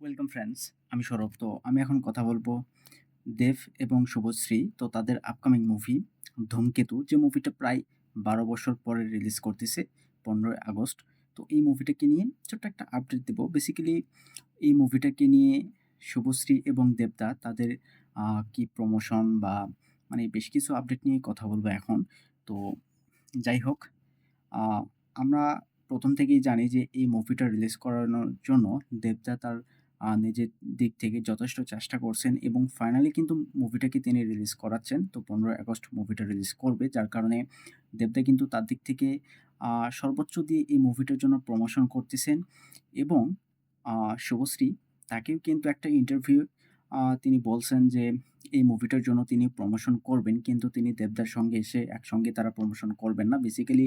Welcome friends আমি সৌরভ। তো আমি এখন কথা বলব দেব এবং শুভশ্রী, তো তাদের আপকামিং মুভি ধূমকেতু, যে মুভিটা প্রায় বারো বছর পরে রিলিজ করতেছে, পনেরোই আগস্ট। তো এই মুভিটাকে নিয়ে ছোট্ট একটা আপডেট দেবো। বেসিক্যালি এই মুভিটাকে নিয়ে শুভশ্রী এবং দেবদা তাদের কি প্রমোশন বা মানে বেশ কিছু আপডেট নিয়ে কথা বলব এখন। তো যাই হোক আমরা প্রথম থেকেই জানি যে এই মুভিটা রিলিজ করানোর জন্য দেবদা তার নিজের দিক থেকে যথেষ্ট চেষ্টা করছেন এবং ফাইনালি কিন্তু মুভিটাকে তিনি রিলিজ করাচ্ছেন। তো পনেরোই আগস্ট মুভিটা রিলিজ করবে, যার কারণে দেবদা কিন্তু তার দিক থেকে সর্বোচ্চ দিয়ে এই মুভিটার জন্য প্রমোশন করতেছেন এবং শুভশ্রী তাকেও কিন্তু একটা ইন্টারভিউ তিনি বলছেন যে এই মুভিটার জন্য তিনি প্রমোশন করবেন, কিন্তু তিনি দেবদার সঙ্গে এসে একসঙ্গে তারা প্রমোশন করবেন না। বেসিক্যালি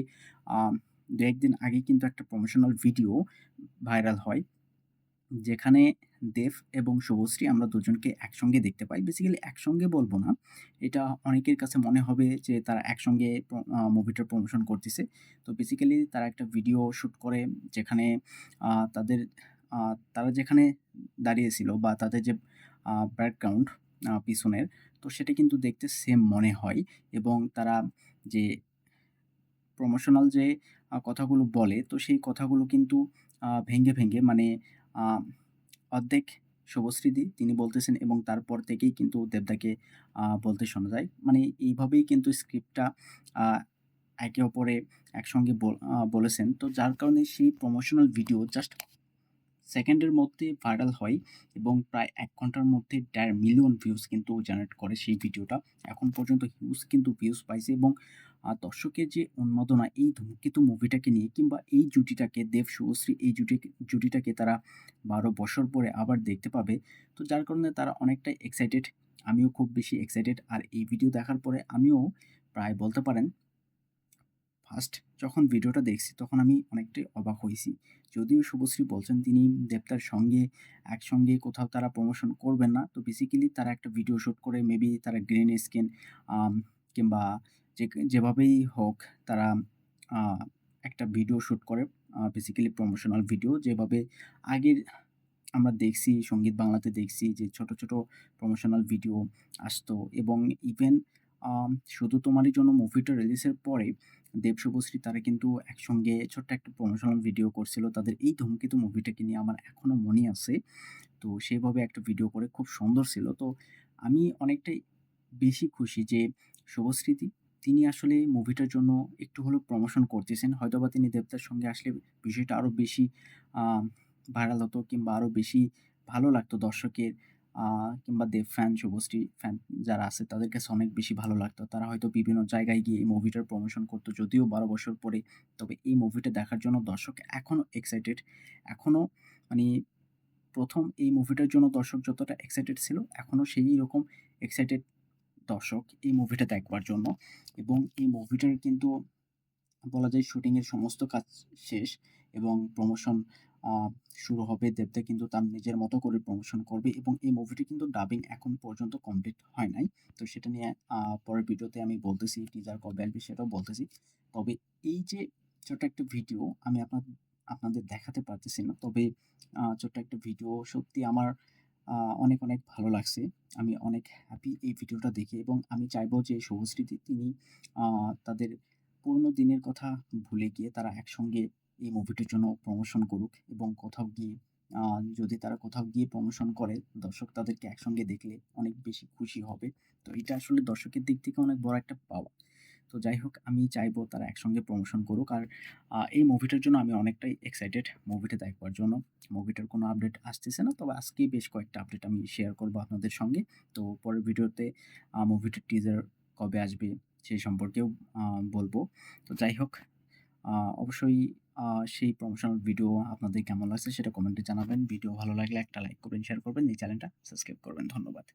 দু একদিন আগে কিন্তু একটা প্রমোশনাল ভিডিও ভাইরাল হয়। যেখানে দেব এবং শুভশ্রী আমরা দুজনকে একসঙ্গে দেখতে পাই। বেসিক্যালি একসঙ্গে বলব না। এটা অনেকের কাছে মনে হবে যে তারা একসঙ্গে মুভিটার প্রমোশন করতেছে। তো বেসিক্যালি তারা একটা ভিডিও শ্যুট করে যেখানে তাদের তারা যেখানে দাঁড়িয়েছিল বা তাদের যে ব্যাকগ্রাউন্ড পিছনের তো সেটা কিন্তু দেখতে সেম মনে হয় এবং তারা যে প্রমোশনাল যে কথাগুলো বলে তো সেই কথাগুলো কিন্তু আ ভেঙে, ভেঙে মানে অর্ধেক শুভশ্রীদি তিনি বলতেছেন এবং তারপর থেকেই কিন্তু দেবদাকে বলতে শোনা যায়। মানে এইভাবেই কিন্তু স্ক্রিপ্টটা একে অপরে একসঙ্গে বল বলেছেন। তো যার কারণে সেই প্রমোশনাল ভিডিও জাস্ট সেকেন্ডের মধ্যে ভাইরাল হয় এবং প্রায় এক ঘণ্টার মধ্যে ১.৫ মিলিয়ন ভিউজ কিন্তু জেনারেট করে সেই ভিডিওটা। এখন পর্যন্ত হিউজ কিন্তু ভিউজ পাইছে এবং দর্শকের যে উন্মাদনা এই 'ধূমকেতু' মুভিটাকে নিয়ে কিংবা এই জুটিটাকে দেব, শুভশ্রী এই জুটি জুটিটাকে তারা ১২ বছর পরে আবার দেখতে পাবে। তো যার কারণে তারা অনেকটাই এক্সাইটেড। আমিও খুব বেশি এক্সাইটেড। আর এই ভিডিও দেখার পরে আমিও প্রায় বলতে পারেন ফার্স্ট যখন ভিডিওটা দেখছি তখন আমি অনেকটাই অবাক হয়েছি যদিও শুভশ্রী বলছেন তিনি দেবতার সঙ্গে একসঙ্গে কোথাও তারা প্রমোশন করবেন না। তো বেসিক্যালি তারা একটা ভিডিও শুট করে মেবি তারা গ্রিন স্ক্রিন আম কিংবা যে যেভাবেই হোক তারা একটা ভিডিও শুট করে বেসিক্যালি প্রমোশনাল ভিডিও যেভাবে আগের আমরা দেখছি সংগীত বাংলাতে দেখছি যে ছোট, ছোট প্রমোশনাল ভিডিও আসতো এবং ইভেন 'শুধু তোমারই জন্য' মুভিটা রিলিজের পরে দেব শুভশ্রী তারা কিন্তু একসঙ্গে ছোট্ট একটা প্রমোশনাল ভিডিও করছিল তাদের এই 'ধূমকেতু' মুভিটাকে নিয়ে আমার এখনও মনে আছে। তো সেভাবে একটা ভিডিও করে খুব সুন্দর ছিল। তো আমি অনেকটাই বেশি খুশি যে শুভশ্রীদি তিনি আসলে মুভিটার জন্য একটু হলেও প্রমোশন করতেছেন। হয়তোবা তিনি দেবতার সঙ্গে আসলে বিষয়টা আরও বেশি ভাইরাল হতো কিংবা আরও বেশি ভালো লাগতো দর্শকের কিংবা দেব ফ্যান, শুভশ্রী ফ্যান যারা আছে তাদের কাছে অনেক বেশি ভালো লাগতো। তারা হয়তো বিভিন্ন জায়গায় গিয়ে এই মুভিটার প্রমোশন করতো যদিও ১২ বছর পরে। তবে এই মুভিটা দেখার জন্য দর্শক এখনও এক্সাইটেড। এখনও মানে প্রথম এই মুভিটার জন্য দর্শক যতটা এক্সাইটেড ছিল এখনও সেই রকম এক্সাইটেড দর্শক এই মুভিটা দেখবার জন্য এবং এই মুভিটার কিন্তু বলা যায় শুটিংয়ের সমস্ত কাজ শেষ এবং প্রমোশন শুরু হবে। দেবদা কিন্তু তার নিজের মতো করে প্রমোশন করবে এবং এই মুভিটি কিন্তু ডাবিং এখন পর্যন্ত কমপ্লিট হয় নাই। তো সেটা নিয়ে পরের ভিডিওতে আমি বলতেছি, টিজার কবে আসবে সেটাও বলতেছি। তবে এই যে ছোট্ট একটা ভিডিও আমি আপনার আপনাদের দেখাতে পারতেছি না। তবে ছোট্ট একটা ভিডিও সত্যি আমার অনেক, অনেক ভালো লাগছে। আমি অনেক হ্যাপি এই ভিডিওটা দেখে এবং আমি চাইব যে শুভশ্রীদি তিনি তাদের পুরনো দিনের কথা ভুলে গিয়ে তারা একসঙ্গে এই মুভিটির জন্য প্রমোশন করুক এবং কোথাও গিয়ে যদি তারা কোথাও গিয়ে প্রমোশন করে, দর্শক তাদেরকে একসঙ্গে দেখলে অনেক বেশি খুশি হবে। তো এটা আসলে দর্শকের দিক থেকে অনেক বড় একটা পাওয়া। তো যাই হোক আমি চাইব তারা একসঙ্গে প্রমোশন করুক। আর এই মুভিটার জন্য আমি অনেকটাই এক্সাইটেড মুভিটা দেখবার জন্য। মুভিটার কোনো আপডেট আসতেছে না। তবে আজকেই বেশ কয়েকটা আপডেট আমি শেয়ার করব আপনাদের সঙ্গে। তো পরের ভিডিওতে মুভিটার টিজার কবে আসবে সেই সম্পর্কেও বলব তো যাই হোক অবশ্যই সেই প্রমোশনাল ভিডিও আপনাদের কেমন লাগছে সেটা কমেন্টে জানাবেন। ভিডিও ভালো লাগলে একটা লাইক করবেন, শেয়ার করবেন, এই চ্যানেলটা সাবস্ক্রাইব করবেন। ধন্যবাদ।